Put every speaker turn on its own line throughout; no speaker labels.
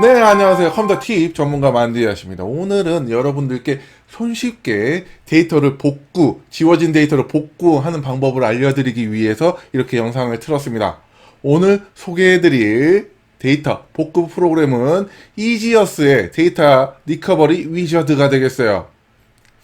네, 안녕하세요. 컴퓨터 팁 전문가 만디아십니다. 오늘은 여러분들께 손쉽게 데이터를 복구, 지워진 데이터를 복구하는 방법을 알려드리기 위해서 이렇게 영상을 틀었습니다. 오늘 소개해드릴 데이터 복구 프로그램은 이지어스의 데이터 리커버리 위저드가 되겠어요.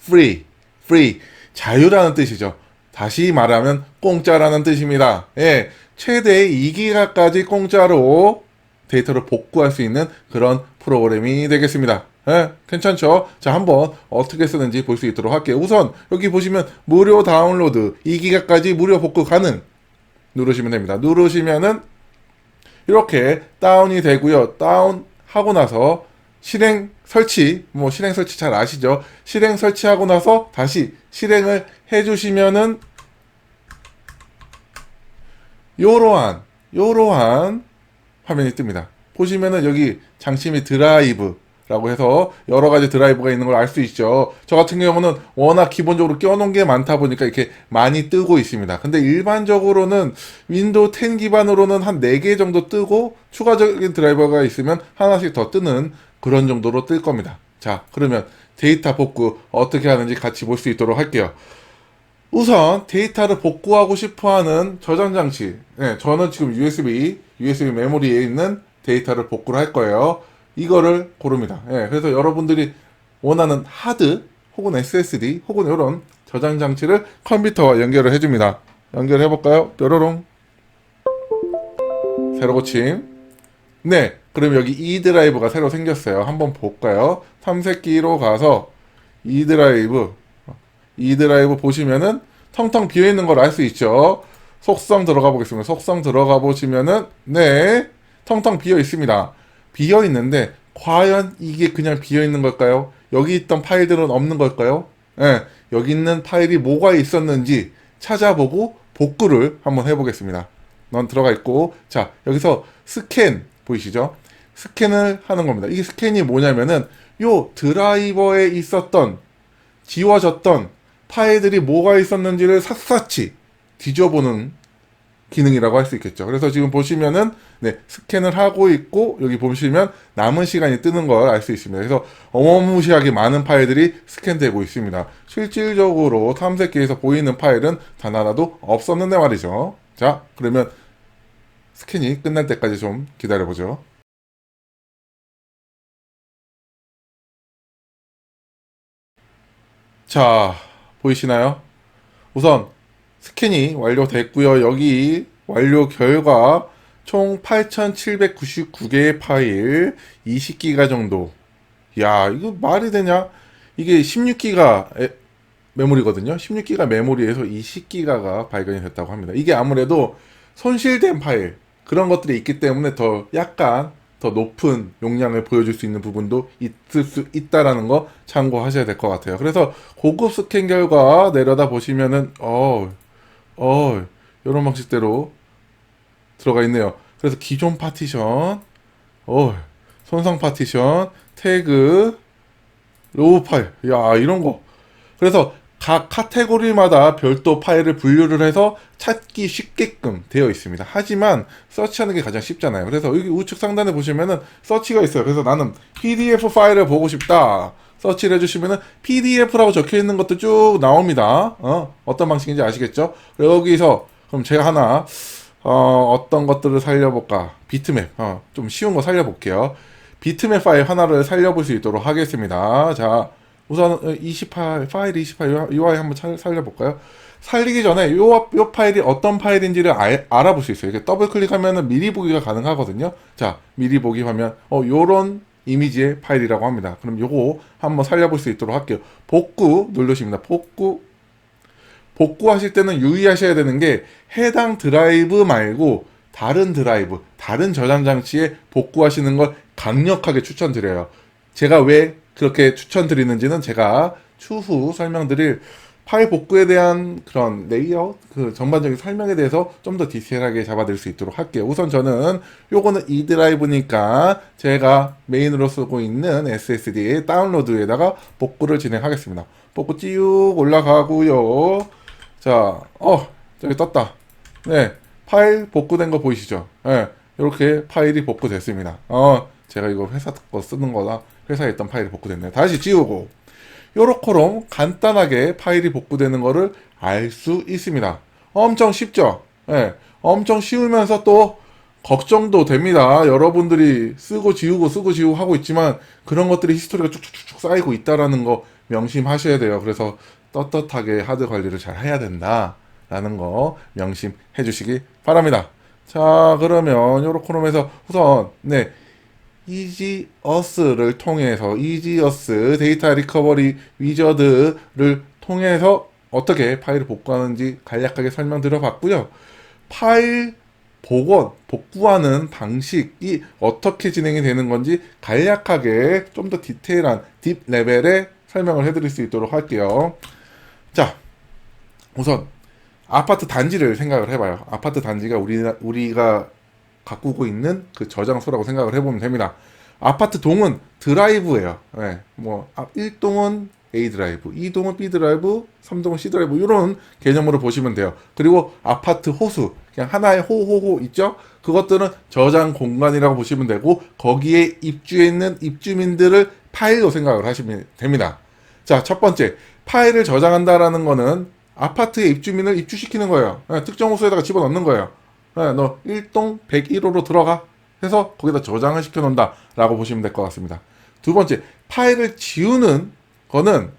free, free, 자유라는 뜻이죠. 다시 말하면 공짜라는 뜻입니다. 예, 최대 2기가까지 공짜로 데이터를 복구할 수 있는 그런 프로그램이 되겠습니다. 예, 괜찮죠? 자, 한번 어떻게 쓰는지 볼 수 있도록 할게요. 우선 여기 보시면 무료 다운로드 2기가까지 무료 복구 가능 누르시면 됩니다. 누르시면은 이렇게 다운이 되고요. 다운 하고 나서 실행 설치, 뭐 실행 설치 잘 아시죠? 실행 설치하고 나서 다시 실행을 해주시면은 요러한 요러한 화면이 뜹니다. 보시면은 여기 장치미 드라이브라고 해서 여러 가지 드라이브가 있는 걸 알 수 있죠. 저 같은 경우는 워낙 기본적으로 껴놓은 게 많다 보니까 이렇게 많이 뜨고 있습니다. 근데 일반적으로는 윈도우 10 기반으로는 한 4개 정도 뜨고 추가적인 드라이버가 있으면 하나씩 더 뜨는 그런 정도로 뜰 겁니다. 자, 그러면 데이터 복구 어떻게 하는지 같이 볼 수 있도록 할게요. 우선 데이터를 복구하고 싶어하는 저장 장치. 네, 저는 지금 USB, USB 메모리에 있는 데이터를 복구를 할 거예요. 이거를 고릅니다. 예, 그래서 여러분들이 원하는 하드 혹은 SSD 혹은 이런 저장 장치를 컴퓨터와 연결을 해줍니다. 연결해 볼까요? 뾰로롱. 새로 고침. 네, 그럼 여기 E 드라이브가 새로 생겼어요. 한번 볼까요? 탐색기로 가서 E 드라이브 이 드라이브 보시면은 텅텅 비어 있는 걸 알 수 있죠. 속성 들어가 보겠습니다. 속성 들어가 보시면은 네 텅텅 비어 있습니다. 비어 있는데 과연 이게 그냥 비어 있는 걸까요? 여기 있던 파일들은 없는 걸까요? 예, 여기 있는 파일이 뭐가 있었는지 찾아보고 복구를 한번 해보겠습니다. 넌 들어가 있고 자 여기서 스캔 보이시죠? 스캔을 하는 겁니다. 이게 스캔이 뭐냐면은 요 드라이버에 있었던 지워졌던 파일들이 뭐가 있었는지를 샅샅이 뒤져보는 기능이라고 할 수 있겠죠. 그래서 지금 보시면은 네, 스캔을 하고 있고 여기 보시면 남은 시간이 뜨는 걸 알 수 있습니다. 그래서 어마무시하게 많은 파일들이 스캔되고 있습니다. 실질적으로 탐색기에서 보이는 파일은 단 하나도 없었는데 말이죠. 자, 그러면 스캔이 끝날 때까지 좀 기다려보죠. 자, 보이시나요? 우선 스캔이 완료됐고요. 여기 완료 결과 총 8,799개의 파일 20기가 정도. 야, 이거 말이 되냐? 이게 16기가 메모리거든요. 16기가 메모리에서 20기가가 발견이 됐다고 합니다. 이게 아무래도 손실된 파일 그런 것들이 있기 때문에 더 약간 더 높은 용량을 보여줄 수 있는 부분도 있을 수 있다라는 거 참고하셔야 될 것 같아요. 그래서 고급 스캔 결과 내려다 보시면은 어, 어, 이런 방식대로 들어가 있네요. 그래서 기존 파티션, 어, 손상 파티션, 태그, 로우 파일, 야 이런 거. 그래서 각 카테고리마다 별도 파일을 분류를 해서 찾기 쉽게끔 되어 있습니다. 하지만 서치하는 게 가장 쉽잖아요. 그래서 여기 우측 상단에 보시면은 서치가 있어요. 그래서 나는 PDF 파일을 보고 싶다. 서치를 해주시면은 PDF라고 적혀 있는 것도 쭉 나옵니다. 어, 어떤 방식인지 아시겠죠? 여기서 그럼 제가 하나 어, 어떤 것들을 살려볼까? 비트맵. 어, 좀 쉬운 거 살려볼게요. 비트맵 파일 하나를 살려볼 수 있도록 하겠습니다. 자, 우선 28 파일 28 UI 한번 차, 살려볼까요? 살리기 전에 요, 요 파일이 어떤 파일인지를 알, 알아볼 수 있어요. 이렇게 더블 클릭하면은 미리 보기가 가능하거든요. 자, 미리 보기 화면, 어, 요런 이미지의 파일이라고 합니다. 그럼 요거 한번 살려볼 수 있도록 할게요. 복구 누르십니다. 복구. 복구하실 때는 유의하셔야 되는 게 해당 드라이브 말고 다른 드라이브, 다른 저장 장치에 복구하시는 걸 강력하게 추천드려요. 제가 왜 그렇게 추천드리는지는 제가 추후 설명드릴 파일 복구에 대한 그런 레이아웃, 그 전반적인 설명에 대해서 좀 더 디테일하게 잡아드릴 수 있도록 할게요. 우선 저는 요거는 E 드라이브니까 제가 메인으로 쓰고 있는 SSD의 다운로드에다가 복구를 진행하겠습니다. 복구 쭉 올라가고요. 자, 어, 저기 떴다. 네, 파일 복구된 거 보이시죠? 네, 이렇게 파일이 복구됐습니다. 어, 제가 이거 회사 거 쓰는 거나 회사에 있던 파일이 복구됐네요. 다시 지우고 요렇게럼 간단하게 파일이 복구되는 거를 알 수 있습니다. 엄청 쉽죠? 예, 엄청 쉬우면서 또 걱정도 됩니다. 여러분들이 쓰고 지우고 쓰고 지우고 하고 있지만 그런 것들이 히스토리가 쭉쭉쭉 쌓이고 있다라는 거 명심하셔야 돼요. 그래서 떳떳하게 하드 관리를 잘 해야 된다라는 거 명심해 주시기 바랍니다. 자, 그러면 요렇게롬에서 우선 네. 이지어스를 통해서 이지어스 데이터 리커버리 위저드를 통해서 어떻게 파일을 복구하는지 간략하게 설명드려 봤고요. 파일 복원, 복구하는 방식이 어떻게 진행이 되는 건지 간략하게 좀 더 디테일한 딥 레벨의 설명을 해드릴 수 있도록 할게요. 자, 우선 아파트 단지를 생각을 해봐요. 아파트 단지가 우리 우리가 가꾸고 있는 그 저장소라고 생각을 해보면 됩니다. 아파트 동은 드라이브예요. 네, 뭐 1동은 A 드라이브, 2동은 B 드라이브, 3동은 C 드라이브 이런 개념으로 보시면 돼요. 그리고 아파트 호수 그냥 하나의 호호호 있죠? 그것들은 저장 공간이라고 보시면 되고 거기에 입주해 있는 입주민들을 파일로 생각을 하시면 됩니다. 자, 첫 번째 파일을 저장한다라는 거는 아파트의 입주민을 입주시키는 거예요. 네, 특정 호수에다가 집어넣는 거예요. 네, 너 1동 101호로 들어가 해서 거기다 저장을 시켜 놓는다 라고 보시면 될 것 같습니다. 두 번째, 파일을 지우는 거는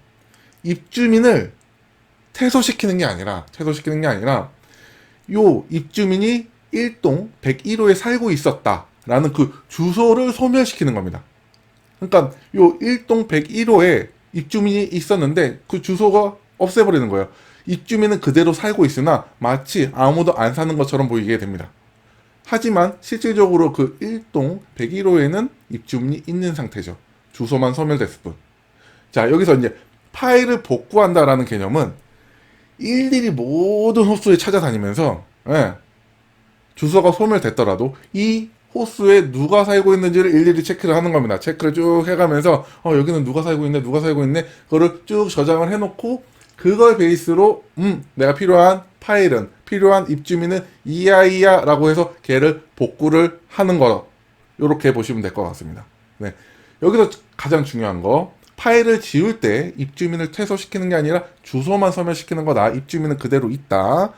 입주민을 퇴소시키는 게 아니라, 퇴소시키는 게 아니라, 요 입주민이 1동 101호에 살고 있었다 라는 그 주소를 소멸시키는 겁니다. 그러니까 요 1동 101호에 입주민이 있었는데 그 주소가 없애버리는 거예요. 입주민은 그대로 살고 있으나 마치 아무도 안 사는 것처럼 보이게 됩니다. 하지만 실질적으로 그 1동 101호에는 입주민이 있는 상태죠. 주소만 소멸됐을 뿐. 자, 여기서 이제 파일을 복구한다라는 개념은 일일이 모든 호수에 찾아다니면서 예, 주소가 소멸됐더라도 이 호수에 누가 살고 있는지를 일일이 체크를 하는 겁니다. 체크를 쭉 해가면서 어 여기는 누가 살고 있네, 누가 살고 있네, 그거를 쭉 저장을 해놓고 그걸 베이스로 음 내가 필요한 파일은 필요한 입주민은 이아이야 라고 해서 걔를 복구를 하는 거 이렇게 보시면 될 것 같습니다. 네 여기서 가장 중요한 거 파일을 지울 때 입주민을 퇴소시키는 게 아니라 주소만 소멸시키는 거다. 입주민은 그대로 있다.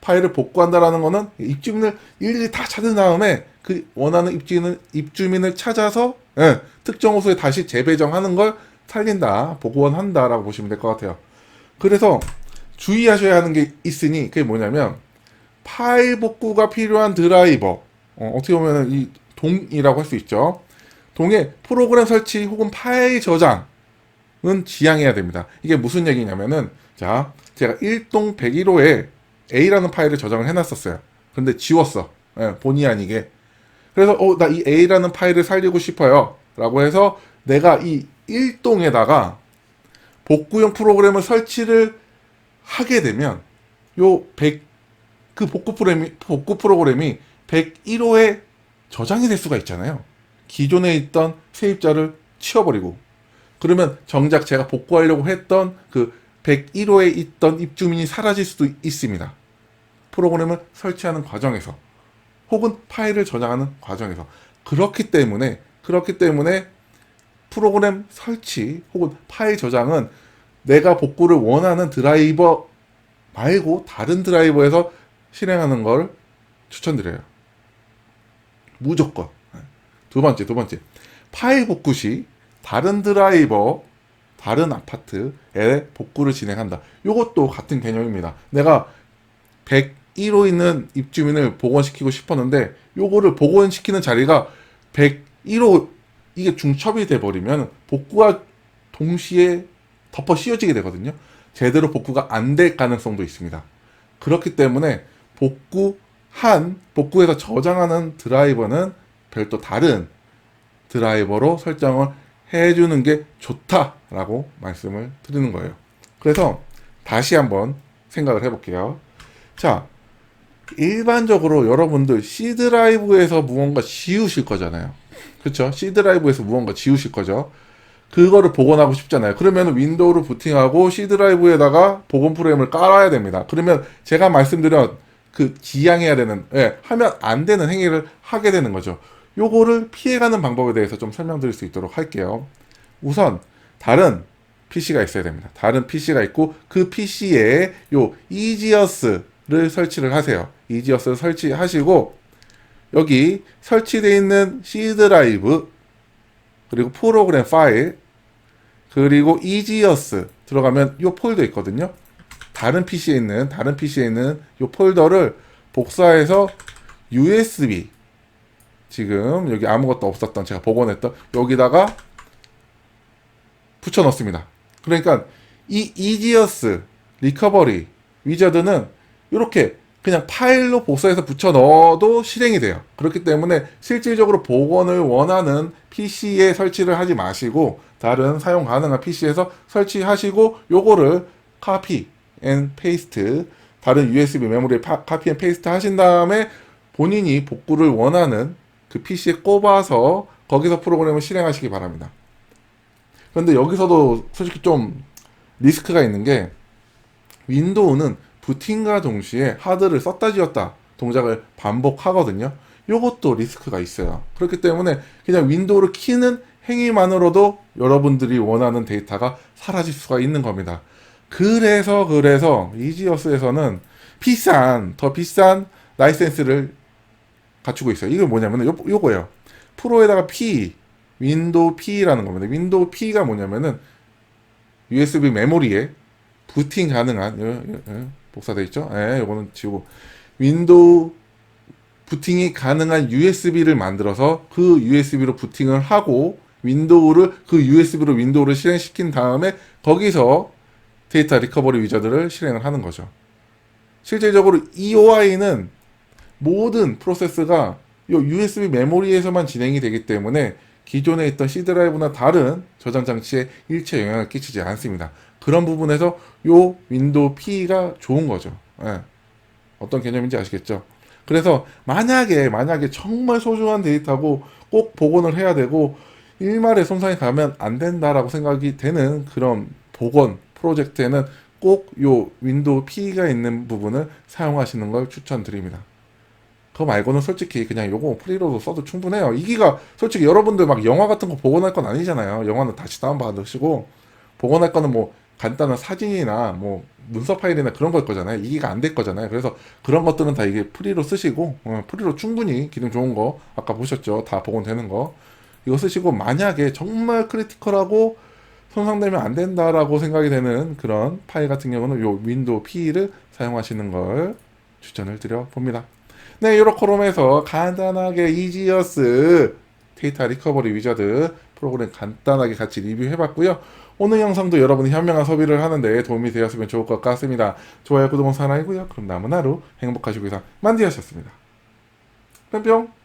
파일을 복구한다라는 거는 입주민을 일일이 다 찾은 다음에 그 원하는 입주민을, 입주민을 찾아서 예, 특정 호수에 다시 재배정하는 걸 살린다, 복원한다라고 보시면 될 것 같아요. 그래서 주의하셔야 하는 게 있으니 그게 뭐냐면 파일 복구가 필요한 드라이버 어, 떻게 보면 이 동이라고 할 수 있죠. 동에 프로그램 설치 혹은 파일 저장은 지양해야 됩니다. 이게 무슨 얘기냐면은 자 제가 1동 101호에 A라는 파일을 저장을 해놨었어요. 근데 지웠어. 예, 본의 아니게. 그래서 어, 나 이 A라는 파일을 살리고 싶어요. 라고 해서 내가 이 1동에다가 복구용 프로그램을 설치를 하게 되면 요 100, 그 복구 프로그램이, 복구 프로그램이 101호에 저장이 될 수가 있잖아요. 기존에 있던 세입자를 치워버리고 그러면 정작 제가 복구하려고 했던 그 101호에 있던 입주민이 사라질 수도 있습니다. 프로그램을 설치하는 과정에서 혹은 파일을 저장하는 과정에서 그렇기 때문에 그렇기 때문에 프로그램 설치 혹은 파일 저장은 내가 복구를 원하는 드라이버 말고 다른 드라이버에서 실행하는 걸 추천드려요. 무조건. 두 번째, 두 번째. 파일 복구 시 다른 드라이버, 다른 아파트에 복구를 진행한다. 이것도 같은 개념입니다. 내가 101호 있는 입주민을 복원시키고 싶었는데 요거를 복원시키는 자리가 101호 이게 중첩이 돼 버리면 복구가 동시에 덮어 씌워지게 되거든요. 제대로 복구가 안 될 가능성도 있습니다. 그렇기 때문에 복구한 복구해서 저장하는 드라이버는 별도 다른 드라이버로 설정을 해주는 게 좋다라고 말씀을 드리는 거예요. 그래서 다시 한번 생각을 해볼게요. 자, 일반적으로 여러분들 C 드라이브에서 무언가 지우실 거잖아요. 그렇죠? C 드라이브에서 무언가 지우실 거죠. 그거를 복원하고 싶잖아요. 그러면 윈도우를 부팅하고 C 드라이브에다가 복원 프로그램을 깔아야 됩니다. 그러면 제가 말씀드린 그 지양해야 되는, 예, 하면 안 되는 행위를 하게 되는 거죠. 요거를 피해가는 방법에 대해서 좀 설명드릴 수 있도록 할게요. 우선 다른 PC가 있어야 됩니다. 다른 PC가 있고 그 PC에 요 이지어스를 설치를 하세요. 이지어스를 설치하시고 여기 설치되어 있는 C 드라이브 그리고 프로그램 파일 그리고 이지어스 들어가면 요 폴더 있거든요. 다른 PC에 있는 다른 PC에 있는 요 폴더를 복사해서 USB 지금 여기 아무것도 없었던 제가 복원했던 여기다가 붙여 넣습니다. 그러니까 이 이지어스 리커버리 위저드는 이렇게 그냥 파일로 복사해서 붙여 넣어도 실행이 돼요. 그렇기 때문에 실질적으로 복원을 원하는 PC에 설치를 하지 마시고 다른 사용 가능한 PC에서 설치하시고 요거를 카피 앤 페이스트 다른 USB 메모리에 파- 카피 앤 페이스트 하신 다음에 본인이 복구를 원하는 그 PC에 꼽아서 거기서 프로그램을 실행하시기 바랍니다. 그런데 여기서도 솔직히 좀 리스크가 있는 게 윈도우는 부팅과 동시에 하드를 썼다 지웠다 동작을 반복하거든요. 요것도 리스크가 있어요. 그렇기 때문에 그냥 윈도우를 키는 행위만으로도 여러분들이 원하는 데이터가 사라질 수가 있는 겁니다. 그래서 그래서 이지어스에서는 비싼 더 비싼 라이센스를 갖추고 있어요. 이게 뭐냐면은 요, 요거예요. 프로에다가 P 윈도우 P라는 겁니다. 윈도우 P가 뭐냐면은 USB 메모리에 부팅 가능한 복사돼 있죠? 예, 요거는 지우고 윈도우 부팅이 가능한 USB를 만들어서 그 USB로 부팅을 하고 윈도우를 그 USB로 윈도우를 실행시킨 다음에 거기서 데이터 리커버리 위저드를 실행을 하는 거죠. 실질적으로 EOI는 모든 프로세스가 이 USB 메모리에서만 진행이 되기 때문에 기존에 있던 C 드라이브나 다른 저장 장치에 일체 영향을 끼치지 않습니다. 그런 부분에서 요 윈도우 P가 좋은 거죠. 예. 어떤 개념인지 아시겠죠? 그래서 만약에 만약에 정말 소중한 데이터고 꼭 복원을 해야 되고 일말에 손상이 가면 안 된다라고 생각이 되는 그런 복원 프로젝트에는 꼭 요 윈도우 P가 있는 부분을 사용하시는 걸 추천드립니다. 그거 말고는 솔직히 그냥 요거 프리로도 써도 충분해요. 이기가 솔직히 여러분들 막 영화 같은 거 복원할 건 아니잖아요. 영화는 다시 다운받으시고 복원할 거는 뭐 간단한 사진이나 뭐 문서 파일이나 그런 걸 거잖아요. 이기가 안 될 거잖아요. 그래서 그런 것들은 다 이게 프리로 쓰시고 어, 프리로 충분히 기능 좋은 거 아까 보셨죠? 다 복원되는 거 이거 쓰시고 만약에 정말 크리티컬하고 손상되면 안 된다라고 생각이 되는 그런 파일 같은 경우는 요 윈도우 P를 사용하시는 걸 추천을 드려 봅니다. 네, 요렇게 롬에서 간단하게 이지어스 데이터 리커버리 위저드 프로그램 간단하게 같이 리뷰해봤고요. 오늘 영상도 여러분이 현명한 소비를 하는데 도움이 되었으면 좋을 것 같습니다. 좋아요, 구독은 사랑이고요. 그럼 남은 하루 행복하시고 이상 만디하셨습니다. 뿅뿅!